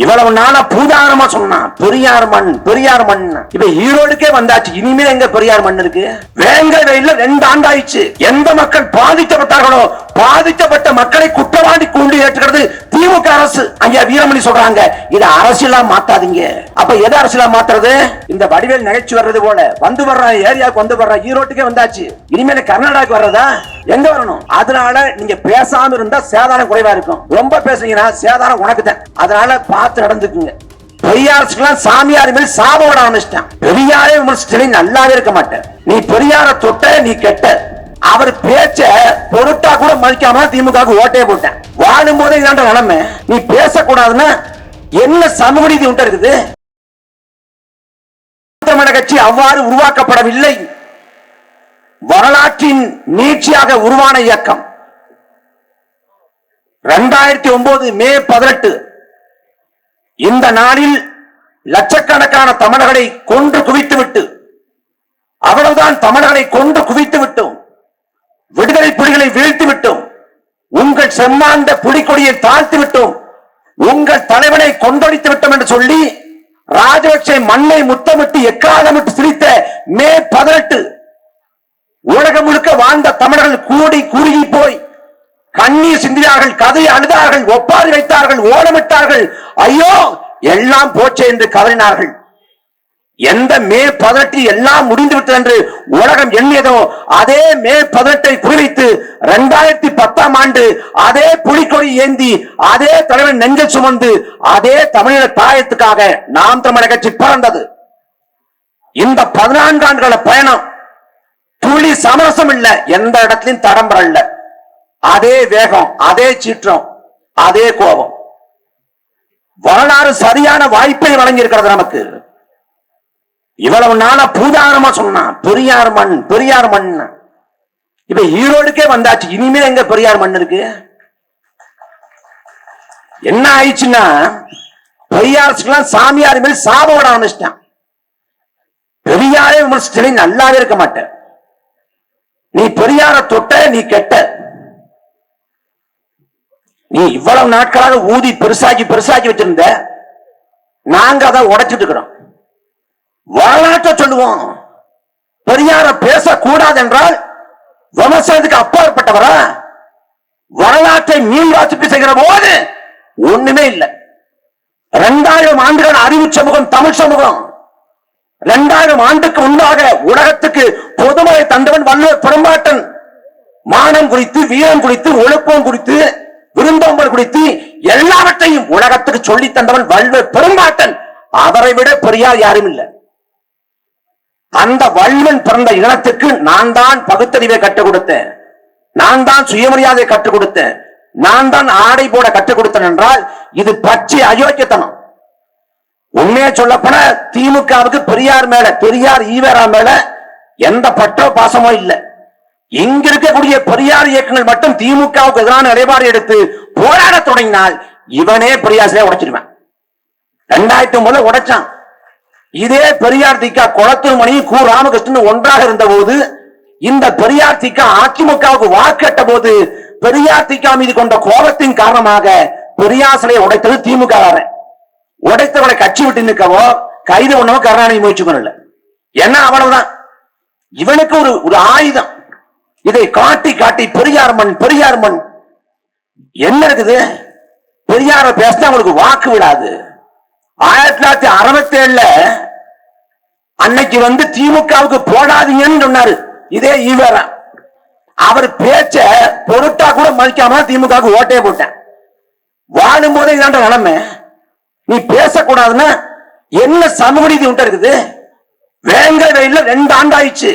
இவ்வளவு நாளா பூதாரமா சொன்னான் பெரியார் மண் பெரியார் மண். இப்ப ஈரோடுக்கே வந்தாச்சு இனிமேல் எங்க பெரியார் மண் இருக்கு? வேங்க வெயில ரெண்டு ஆண்டாயிடுச்சு. எந்த மக்கள் பாதிக்கப்பட்டார்களோ பாதிக்கப்பட்ட மக்களை குற்றவாளி கூண்டு ஏற்றுக்கிறது திமுக அரசு. ஐயா வீரமணி சொல்றாங்க இத அரசியலா மாத்தாதீங்க. அப்ப எது அரசியலா மாத்துறது? இந்த வடிவேல் நிகழ்ச்சி வர்றது போல வந்து வர்ற ஏரியாவுக்கு வந்து வர்ற ஈரோட்டுக்கே வந்தாச்சு. இனிமேல் கர்நாடகாக்கு வர்றதா? எங்க வரணும்? அதனால நீங்க பேசாம இருந்தா சேதாரம் குறைவா இருக்கும். ரொம்ப பேசுறீங்கன்னா சேதாரம் உனக்கு தான் அதனால பார்த்து நடந்துக்குங்க. பெரியாருக்கெல்லாம் சாமியார் மேல் சாபம் விட ஆரம்பிச்சிட்டான். பெரியாரே விமர்சிச்சு நல்லாவே இருக்க மாட்டேன் நீ பெரியார தொட்ட நீ கெட்ட. அவர் பேச்ச பொருட்டா கூட மதிக்காம திமுக ஓட்டே போட்டேன். வாழும் போதே இதாண்ட நிலைமை. நீ பேசக்கூடாதுன்னா என்ன சமூக நீதி உண்டு இருக்குது? கட்சி அவ்வாறு உருவாக்கப்படவில்லை. வரலாற்றின் நீட்சியாக உருவான இயக்கம். இரண்டாயிரத்தி ஒன்பது மே பதினெட்டு இந்த நாளில் லட்சக்கணக்கான தமிழர்களை கொன்று குவித்து விட்டு அவ்வளவுதான் தமிழர்களை கொன்று குவித்து விட்டோம் விடுதலை புலிகளை வீழ்த்தி விட்டோம் உங்கள் செம்மாந்த புலிக்கொடியை தாழ்த்தி விட்டோம் உங்கள் தலைவனை கொண்டொழித்து விட்டோம் என்று சொல்லி ராஜபக்சே மண்ணை முத்தமிட்டு எக்காலமிட்டு சிரித்த மே பதினெட்டு உலகம் முழுக்க வாழ்ந்த தமிழர்கள் கூடி குறுகி போய் கண்ணீர் சிந்தினார்கள் கதை அழுதார்கள் ஒப்பாரி வைத்தார்கள் ஓடமிட்டார்கள் ஐயோ எல்லாம் போச்சே என்று கதறினார்கள் எந்த மே பதினெட்டு எல்லாம் முடிந்து விட்டது என்று உலகம் எண்ணியதோ அதே மே பதினெட்டை குறிவைத்து இரண்டாயிரத்தி பத்தாம் ஆண்டு அதே புலிக்கொடி ஏந்தி அதே தலைவன் நெஞ்ச சுமந்து அதே தமிழக தாயத்துக்காக நாம் தமிழக கட்சி பிறந்தது. இந்த பதினான்கு ஆண்டுகள பயணம் துளி சமரசம் இல்ல எந்த இடத்திலும் தடம்பரம் இல்ல அதே வேகம் அதே சீற்றம் அதே கோபம். வரலாறு சரியான வாய்ப்பை வழங்கியிருக்கிறது நமக்கு. இவ்வளவு நாளா பூதாரமா சொன்னான் பெரியார் மண் பெரியார் மண். இப்ப ஈரோடுக்கே வந்தாச்சு இனிமே எங்க பெரியார் மண் இருக்கு? என்ன ஆயிடுச்சுன்னா பெரியாருக்கெல்லாம் சாமியார் மேல் சாபம் விட ஆரம்பிச்சிட்டான். பெரியாரே விமர்சிச்சு நல்லாவே இருக்க மாட்டேன். நீ பெரியார தொட்ட நீ கெட்ட. நீ இவ்வளவு நாட்களாக ஊதி பெருசாக்கி பெருசாக்கி வச்சிருந்த நாங்க அதை உடைச்சிட்டு இருக்கிறோம். வரலாற்றை சொல்லுவோம். பெரியார பேசக்கூடாது என்றால் விமர்சனத்துக்கு அப்பாற்பட்டவரா? வரலாற்றை மீள் வாசிப்பு செய்கிற போது ஒண்ணுமே இல்லை. இரண்டாயிரம் ஆண்டுகள் அறிவு சமூகம் தமிழ் சமூகம். இரண்டாயிரம் ஆண்டுக்கு முன்பாக உலகத்துக்கு பொதுமறை தந்தவன் வள்ளுவர் பெரும்பாட்டன். மானம் குறித்து வீரம் குறித்து ஒழுப்பம் குறித்து விருந்தோம்பல் குடித்து எல்லாவற்றையும் உலகத்துக்கு சொல்லி தந்தவன் வள்ளுவர் பெரும்பாட்டன். அவரை விட பெரியார் யாரும் இல்லை. அந்த வல்வன் பிறந்த இனத்துக்கு நான் தான் பகுத்தறிவை கற்றுக் கொடுத்தேன். நான் தான் சுயமரியாதை கற்றுக் கொடுத்தேன். நான் தான் ஆடை போட கற்றுக் கொடுத்தேன் என்றால் இது பச்சை அயோக்கியத்தனம். உண்மையை சொல்லப்போன திமுகவுக்கு பெரியார் மேல பெரியார் ஈவேரா மேல எந்த பற்றோ பாசமோ இல்லை. இங்க இருக்கக்கூடிய பெரியார் இயக்கங்கள் மட்டும் திமுகவுக்கு எதிரான நிலைப்பாடு எடுத்து போராட தொடங்கினால் இவனே பெரியாசிலே உடைச்சிருவேன் ரெண்டாயிரத்தி ஒன்பதுல உடைச்சான். இதே பெரியார் திக்கா குளத்தூர் மணி கு ராமகிருஷ்ணன் ஒன்றாக இருந்த போது இந்த பெரியார் திக்கா அதிமுகவுக்கு வாக்கெட்ட போது பெரியார் திக்கா மீது கொண்ட கோபத்தின் காரணமாக பெரியார் சிலையை உடைத்தது திமுக உடைத்தவனை கட்சி விட்டு நிற்கவோ கைது பண்ணவோ கருணாநிதி முயற்சி பண்ணல. என்ன அவ்வளவுதான். இவனுக்கு ஒரு ஒரு ஆயுதம். இதை காட்டி காட்டி பெரியார் மண் பெரியார் மண். என்ன இருக்குது? பெரியார பேசினா அவங்களுக்கு வாக்கு விடாது ஆயிரத்தி தொள்ளாயிரத்தி அறுபத்தி ஏழுல அன்னைக்கு வந்து திமுகவுக்கு போடாதீங்கன்னு சொன்னாரு. இதே ஈவேரா அவர் பேச்ச பொருட்டா கூட மதிக்காம திமுகவுக்கு ஓட்டே போட்டேன் வாழும் போதே இதாண்ட நிலைமை. நீ பேசக்கூடாதுன்னா என்ன சமூக நீதி உண்டு இருக்குது? வேங்க வெயில ரெண்டு ஆண்டாயிடுச்சு.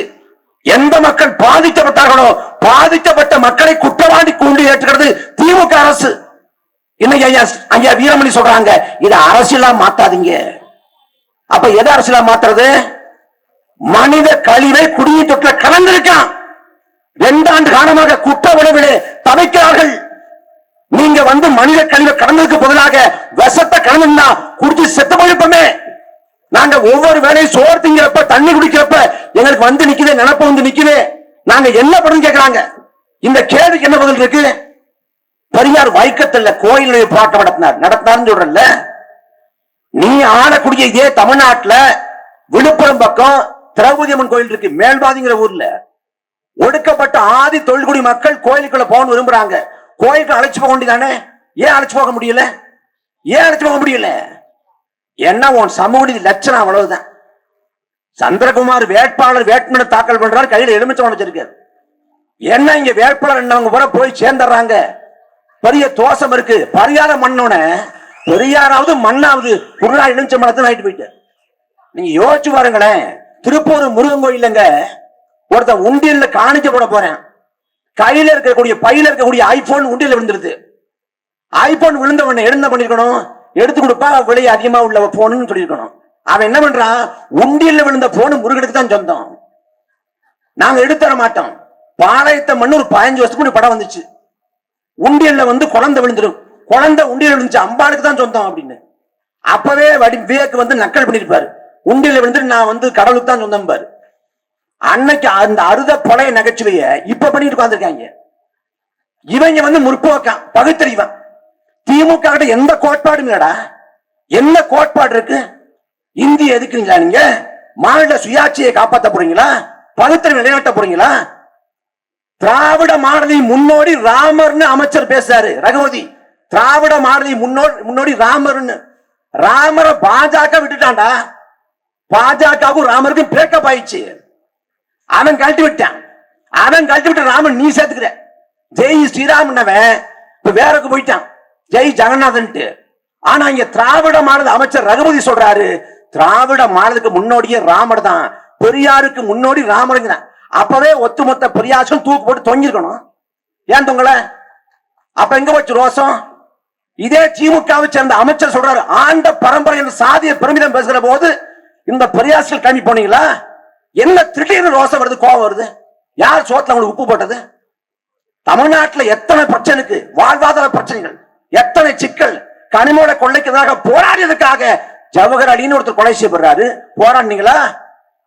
எந்த மக்கள் பாதிக்கப்பட்டார்களோ பாதிக்கப்பட்ட மக்களை குற்றவாளி கூண்டி ஏற்றுக்கிறது திமுக அரசு. இன்னைக்கு ஐயா ஐயா வீரமணி சொல்றாங்க இதை அரசியலா மாத்தாதீங்க. அப்ப எதை அரசியலா மாத்துறது? மனித கழிவை குடிநீர் தொட்டில கலந்திருக்கான். ரெண்டாண்டு காலமாக குற்ற உணவிலே தவிக்கிறார்கள். நீங்க வந்து மனித கழிவை கடந்ததுக்கு பதிலாக விஷத்தை கலந்துனா குடிச்சு செத்து போயிருப்போமே. நாங்க ஒவ்வொரு வேலையும் சோறு திங்கிறப்ப தண்ணி குடிக்கிறப்ப எங்களுக்கு வந்து நிக்குது நினப்பு வந்து நிக்குது. நாங்க என்ன பண்ணு கேட்கிறாங்க இந்த கேள்விக்கு என்ன பதில் இருக்கு? பெரியார் வைக்கத்தில் கோயிலுடைய போராட்டம் நடத்தினார். நடத்தினார்னு சொல்றல நீ ஆளக்கூடிய இதே தமிழ்நாட்டுல விழுப்புரம் பக்கம் திரௌபதி அம்மன் கோயில் இருக்கு மேல்பாதிங்கிற ஊர்ல. ஒடுக்கப்பட்ட ஆதி தொழில்குடி மக்கள் கோயிலுக்குள்ள போகணும் விரும்புறாங்க. கோயிலுக்கு அழைச்சு போக வேண்டியதானே ஏன் அழைச்சு போக முடியல? ஏன் அழைச்சு போக முடியல? என்ன உன் சமூக லட்சணம் அவ்வளவுதான்? சந்திரகுமார் வேட்பாளர் வேட்புமனு தாக்கல் பண்றாரு கையில் எலுமிச்சம் வச்சிருக்காரு. என்ன இங்க வேட்பாளர் என்னவங்க கூட போய் சேர்ந்துடுறாங்க? பெரிய தோஷம் இருக்கு. பரிகாரம் மண்ணோன பெரியாராவது மண்ணாவது குருடா எலுமிச்சம் மரத்தை வாங்கிட்டு போயிட்டு. நீங்க யோசிச்சு பாருங்களேன். திருப்பூர் முருகன் கோயிலுங்க ஒருத்தன் உண்டியல்ல காணிக்க போட போறேன். கையில இருக்கக்கூடிய பையில இருக்கக்கூடிய ஐபோன் உண்டியில் விழுந்துருது. ஐபோன் விழுந்த உடனே என்ன பண்ணிருக்கணும்? எடுத்து கொடுப்பா விலை அதிகமா உள்ள போனுன்னு சொல்லியிருக்கணும். அவன் என்ன பண்றான்? உண்டியல்ல விழுந்த போன் முருகனுக்கு தான் சொந்தம். நாங்க எடுத்துற மாட்டோம். பாளையத்தை மண்ணு ஒரு பதினஞ்சு வருஷத்துக்கு படம் வந்துச்சு. உண்டியல்ல வந்து குழந்தை விழுந்துரும். குழந்தை உண்டியல் விழுந்துச்சு அம்பாளுக்கு தான் சொந்தம் அப்படின்னு. அப்பவே வடி விவேக் வந்து நக்கல் பண்ணிருப்பாரு உண்டியல விழுந்துட்டு நான் வந்து கடவுளுக்கு தான் சொந்தம் பாரு அன்னைக்கு அந்த அறுத பழைய நகைச்சுவைய இப்ப பண்ணிட்டு உட்காந்துருக்காங்க இவங்க வந்து முற்போக்கான் பகுத்தறிவன். திமுக கிட்ட எந்த கோட்பாடும் இல்லடா. என்ன கோட்பாடு இருக்கு? இந்தி எதுக்குங்களா நீங்க? மாநில சுயாட்சியை காப்பாற்ற போறீங்களா? பகுத்தறிவு நிலைநாட்ட போறீங்களா? திராவிட மாடலின் முன்னோடி ராமர்னு அமைச்சர் பேசுறாரு ரகுபதி. திராவிட மாடலை முன்னோடி முன்னோடி ராமர்னு. ராமரை பாஜக விட்டுட்டான்டா. பாஜகவும் ராமருக்கும் பிரேக்கப் ஆயிடுச்சு. அவன் கழட்டி விட்டான். அவன் கழட்டி விட்ட ராமன் நீ சேர்த்துக்கிற. ஜெய் ஸ்ரீராமன்னவன் இப்ப வேறக்கு போயிட்டான். ஜெய் ஜெகநாதன்ட்டு. ஆனா இங்க திராவிட மாநில அமைச்சர் ரகுபதி சொல்றாரு திராவிட மாநிலத்துக்கு முன்னோடியே ராமர் தான். பெரியாருக்கு முன்னோடி ராமருங்கிறான் அப்பவே ஒத்துமொத்த பெரியாசும் தூக்கு போட்டு தொங்கிருக்கணும். ஏன் தொங்கல? அப்ப எங்க போச்சு ரோசம் இதே திமுகவை சேர்ந்த அமைச்சர் சொல்றாரு ஆண்ட பரம்பரை என்ற சாதிய பெருமிதம் பேசுகிற போது இந்த பெரியாசில் கிளம்பி போனீங்களா? என்ன திடீர்னு ரோசம் வருது கோபம் வருது? யார் சோத்துல உங்களுக்கு உப்பு போட்டது? தமிழ்நாட்டுல எத்தனை பிரச்சனைக்கு? வாழ்வாதார பிரச்சனைகள். எத்தனை சிக்கல் கனிமோட கொள்ளைக்கு போராடியதுக்காக ஜவஹர் அலின்னு ஒருத்தர் கொலை செய்யப்படுறாரு. போராடினீங்களா?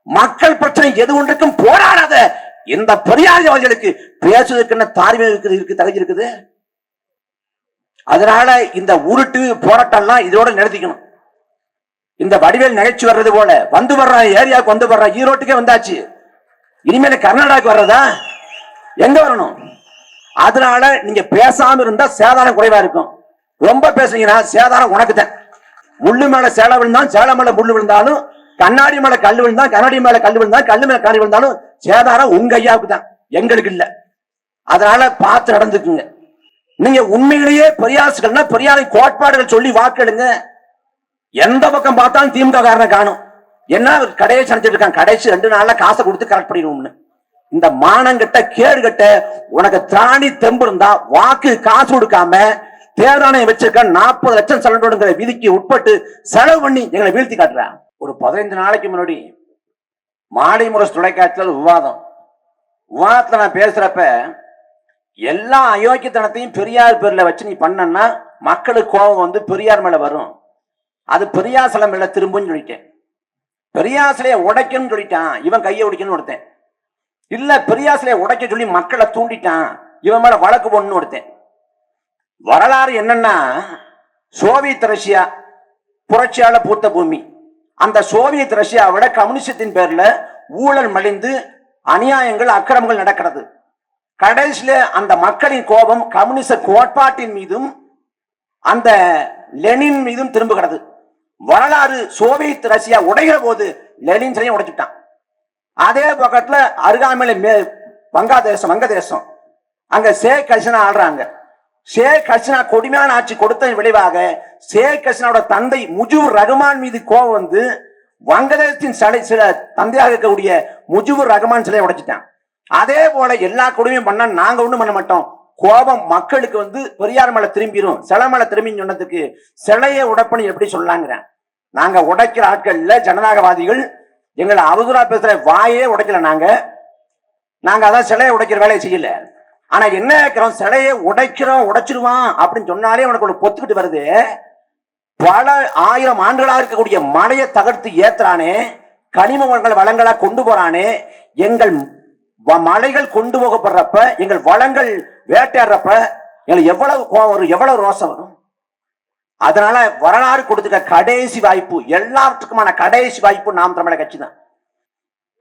மக்கள் பிரச்சனை எது ஒன்றுக்கும் போராடாத இந்த பெரியாரியவாதிகளுக்கு பேசுவதற்கு என்ன தார்மீகம் இருக்குது இருக்கு தகுதி இருக்குது? அதனால இந்த உருட்டு போராட்டம்லாம் இதோட நிறுத்திக்கணும். இந்த வடிவேல் நிகழ்ச்சி வர்றது போல வந்து வர்ற ஏரியாவுக்கு வந்து வர்ற ஈரோட்டுக்கே வந்தாச்சு. இனிமேல் கர்நாடகாவுக்கு வர்றதா? எங்க வரணும்? அதனால நீங்க பேசாம இருந்தா சேதாரம் குறைவா இருக்கும். ரொம்ப பேசுறீங்கன்னா சேதாரம் உனக்கு தான் முள்ளு மேல சேலை விழுந்தாலும் சேலை மேல முள்ளு விழுந்தாலும் கண்ணாடி மேல கல் விழுந்தா கண்ணாடி மேல கல் விழுந்தா கல் மேல கண்ணாடி விழுந்தாலும் சேதாரம் உங்க ஐயாவுக்கு தான் எங்களுக்கு இல்ல. அதனால பார்த்து நடந்துக்குங்க. நீங்க உண்மையிலேயே பெரியாசுகள்னா பெரியாரை கோட்பாடுகள் சொல்லி வாக்கெடுங்க. எந்த பக்கம் பார்த்தாலும் திமுக காரனை காணும். என்ன கடையை சந்திச்சிருக்கான் இருக்கான்? கடைசி ரெண்டு நாள்ல காசை கொடுத்து கரெக்ட் பண்ணிடுவோம்னு. இந்த மானங்கிட்ட கேடு கட்ட உனக்கு திராணி தெம்பு இருந்தா வாக்கு காசு கொடுக்காம தேர்தலை வச்சிருக்க நாற்பது லட்சம் செலவுங்கிற விதிக்கு உட்பட்டு செலவு பண்ணி எங்களை வீழ்த்தி காட்டுறான் ஒரு பதினைந்து நாளைக்கு முன்னாடி மாலை முரசு தொலைக்காட்சியில் விவாதம். விவாதத்தில் நான் பேசுறப்ப எல்லா அயோக்கியத்தனத்தையும் பெரியார் பேர்ல வச்சு நீ பண்ணன்னா மக்களுக்கு கோபம் வந்து பெரியார் மேல வரும். அது பெரியார் சிலை மேல திரும்புன்னு சொல்லிட்டேன். பெரியார் சிலையை உடைக்கணும்னு சொல்லிட்டான். இவன் கையை உடைக்கணும்னு ஒருத்தன் இல்ல பெரியாசிலே உடைக்க சொல்லி மக்களை தூண்டிட்டான். இவன் மேல வழக்கு போடணும்னு ஒருத்தன். வரலாறு என்னன்னா சோவியத் ரஷ்யா புரட்சியால பூத்த பூமி. அந்த சோவியத் ரஷ்யாவோட கம்யூனிசத்தின் பேர்ல ஊழல் மலிந்து அநியாயங்கள் அக்கிரமங்கள் நடக்கிறது. கடைசியில அந்த மக்களின் கோபம் கம்யூனிச கோட்பாட்டின் மீதும் அந்த லெனின் மீதும் திரும்புகிறது. வரலாறு சோவியத் ரஷ்யா உடைகிற போது லெனின் சிலையும் உடைச்சுட்டான். அதே பக்கத்துல அருகாமையில மே வங்காதேசம் வங்கதேசம். அங்க சேக் ஹசினா ஆடுறாங்க ஷேக் ஹசினா கொடுமையான ஆட்சி கொடுத்த விளைவாக ஷேக் ஹசினாவோட தந்தை முஜிபுர் ரகுமான் மீது கோபம் வந்து வங்கதேசத்தின் சிலை சில தந்தையாக இருக்கக்கூடிய முஜிபுர் ரகுமான் சிலையை உடைச்சிட்டான். அதே போல எல்லா கொடுமையும் பண்ணா நாங்க ஒண்ணும் பண்ண மாட்டோம். கோபம் மக்களுக்கு வந்து பெரியார் மேல திரும்பிடும் சிலை மேல திரும்பின்னு சொன்னதுக்கு சிலையை உடப்பணி எப்படி சொல்லலாங்கிறேன். நாங்க உடைக்கிற ஆட்கள் இல்ல ஜனநாயகவாதிகள். எங்களை அவதூறா பேசுற வாயே உடைக்கல நாங்க. நாங்க அதான் சிலையை உடைக்கிற வேலையை செய்யல. ஆனா என்ன இருக்கிறோம் சிலையை உடைக்கிறோம் உடைச்சிருவான் அப்படின்னு சொன்னாலே உனக்கு ஒண்ணு பொத்துக்கிட்டு வருது. பல ஆயிரம் ஆண்டுகளா இருக்கக்கூடிய மலையை தகர்த்து ஏத்துறானே. கனிம வளங்கள் வளங்களா கொண்டு போறானே. எங்கள் மலைகள் கொண்டு போகப்படுறப்ப எங்கள் வளங்கள் வேட்டையாடுறப்ப எங்களுக்கு எவ்வளவு கோவம் வரும் எவ்வளவு ரோசம் வரும்? அதனால வரலாறு கொடுத்துட்ட கடைசி வாய்ப்பு எல்லாத்துக்குமான கடைசி வாய்ப்பு நாம் தமிழர் கட்சி தான்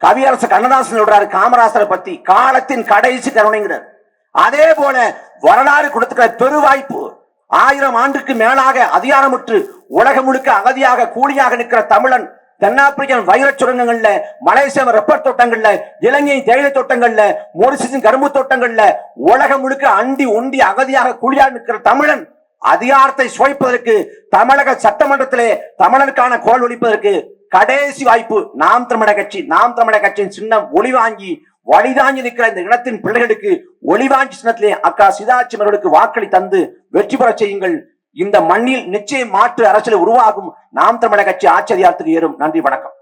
கவியரசு கண்ணதாசன் சொல்றாரு காமராசரை பத்தி காலத்தின் கடைசி கருணைங்கிறார். அதே போல வரலாறு கொடுத்துக்கிற பெரு வாய்ப்பு ஆயிரம் ஆண்டுக்கு மேலாக அதிகாரமுற்று உலகம் முழுக்க அகதியாக கூலியாக நிற்கிற தமிழன் தென்னாப்பிரிக்கன் வைர சுரங்கங்கள்ல மலேசிய ரப்பர் தோட்டங்கள்ல இலங்கை தேயிலை தோட்டங்கள்ல மொரிசின் கரும்பு தோட்டங்கள்ல உலகம் முழுக்க அண்டி ஒண்டி அகதியாக கூலியாக நிற்கிற தமிழன் அதிகாரத்தை சுவைப்பதற்கு தமிழக சட்டமன்றத்திலே தமிழருக்கான கோல் ஒழிப்பதற்கு கடைசி வாய்ப்பு நாம் தமிழக கட்சி நாம் தமிழக கட்சியின் சின்னம் ஒளி வாங்கி வழிதாங்கி நிற்கிற இந்த இனத்தின் பிள்ளைகளுக்கு ஒளிவாங்கி சின்னத்திலே அக்கா சிதாட்சி அவர்களுக்கு வாக்களி தந்து வெற்றி பெறச் செய்யுங்கள். இந்த மண்ணில் நிச்சயம் மாற்று அரசியல் உருவாகும். நாம் தமிழக கட்சி ஆச்சரியத்துக்கு ஏறும்? நன்றி வணக்கம்.